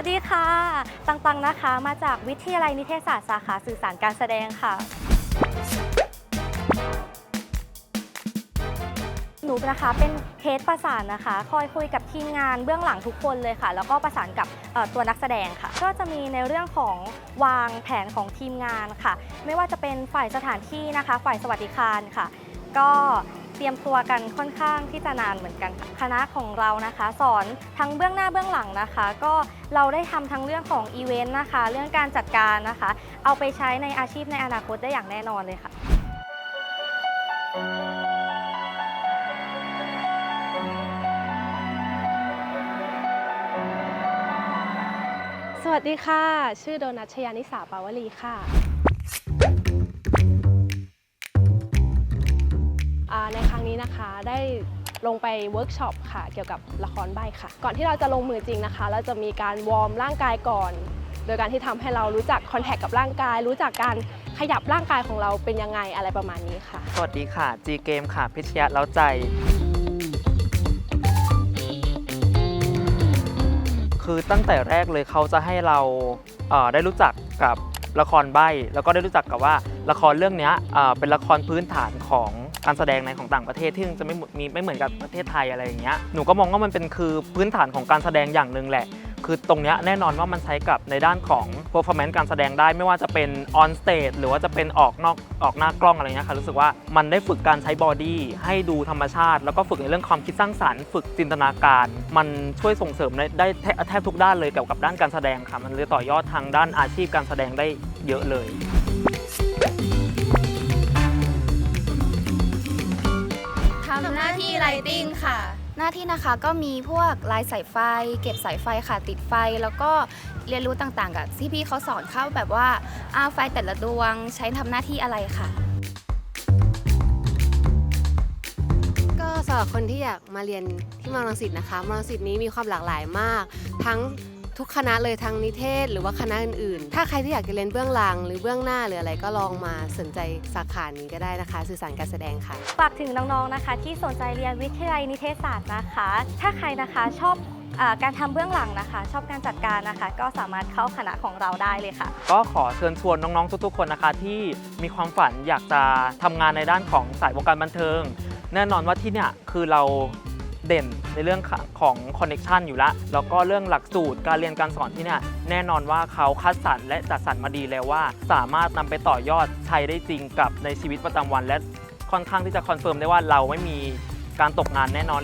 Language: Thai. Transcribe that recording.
วัสดีค่ะ ตังๆนะคะ มาจากวิทยาลัยนิเทศศาสตร์สาขาสื่อสารการแสดงค่ะ หนูนะคะเป็นเฮดประสานนะคะ คอยคุยกับทีมงานเบื้องหลังทุกคนเลยค่ะ แล้วก็ประสานกับตัวนักแสดงค่ะ ก็จะมีในเรื่องของวางแผนของทีมงานค่ะ ไม่ว่าจะเป็นฝ่ายสถานที่นะคะ ฝ่ายสวัสดิการค่ะ ก็ เตรียมตัวกันค่อนข้างที่จะนานเหมือนกันคะคณะของเรานะคะ สอนทั้งเบื้องหน้าเบื้องหลังนะคะ ก็เราได้ทำทั้งเรื่องของอีเวนต์นะคะ เรื่องการจัดการนะคะ เอาไปใช้ในอาชีพในอนาคตได้อย่างแน่นอนเลยค่ะสวัสดีค่ะ ชื่อโดนัทชยานิสาปาวลีค่ะ ในครั้งนี้นะคะได้ลงไปเวิร์กช็อปค่ะ เกี่ยวกับละครใบค่ะ ก่อนที่เราจะลงมือจริงนะคะ เราจะมีการวอร์มร่างกายก่อน โดยการที่ทำให้เรารู้จักคอนแทคกับร่างกาย รู้จักการขยับร่างกายของเราเป็นยังไงอะไรประมาณนี้ค่ะ สวัสดีค่ะ G Game ค่ะ พิชยะเล้าใจ คือตั้งแต่แรกเลยเขาจะให้เราเได้รู้จักกับละครใบ้แล้วก็ได้รู้จักกับว่า ละครเรื่องนี้เป็นละครพื้นฐานของการแสดงในของต่างประเทศที่จะไม่มีไม่เหมือนกับประเทศไทยอะไรอย่างเงี้ยหนูก็มองว่ามันเป็นคือพื้นฐานของการแสดงอย่างหนึ่งแหละ คือตรงนี้แน่นอนว่ามันใช้กับในด้านของ performance การแสดงได้ไม่ว่าจะเป็น on stage หรือว่าจะเป็นออกนอกออกหน้ากล้องอะไรเงี้ยค่ะรู้สึกว่ามันได้ฝึกการใช้บอดี้ให้ดูธรรมชาติ แล้วก็ฝึกในเรื่องความคิดสร้างสรรค์ ฝึกจินตนาการ มันช่วยส่งเสริมได้ไดแทแทบทุกด้านเลยเกี่ยวกับด้านการแสดงค่ะมันเลยต่อยอดทางด้านอาชีพการแสดงได้เยอะเลย ทำหน้าที่ไลติ้งค่ะ หน้าที่นะคะก็มีพวกลายสายไฟ เก็บสายไฟค่ะติดไฟ แล้วก็เรียนรู้ต่างๆ กับที่พี่เขาสอนเข้าแบบว่าอาไฟแต่ละดวงใช้ทำหน้าที่อะไรค่ะ ก็สำหรับคนที่อยากมาเรียนที่มอลังสิตนะคะมอลังสิตนี้มีความหลากหลายมาก ทั้ง ทุกคณะเลยทั้งนิเทศ หรือว่าคณะอื่นๆ ถ้าใครที่อยากจะเรียนเบื้องหลังหรือเบื้องหน้าหรืออะไรก็ลองมาสนใจสาขานี้ก็ได้นะคะ สื่อสารการแสดงค่ะ ฝากถึงน้องๆนะคะ ที่สนใจเรียนวิทยาลัยนิเทศศาสตร์นะคะ ถ้าใครนะคะชอบอาการทำเบื้องหลังนะคะ ชอบการจัดการนะคะ ก็สามารถเข้าคณะของเราได้เลยค่ะ ก็ขอเชิญชวนน้องๆ ทุกๆ คนนะคะ ที่มีความฝันอยากจะทำงานในด้านของสายวงการบันเทิง แน่นอนว่าที่เนี่ยคือเรา เด่นในเรื่องของคอนเน็ชันอยู่แล้วแล้วก็เรื่องหลักสูตรการเรียนการสอนที่เนี่ยแน่นอนว่าเขาคัดสรรและจัดสรรมาดีแล้วว่า สามารถนำไปต่อยอดใช้ได้จริงกับในชีวิตประจำวัน และค่อนข้างที่จะคอนเฟิร์มได้ว่าเราไม่มีการตกงานแน่นอน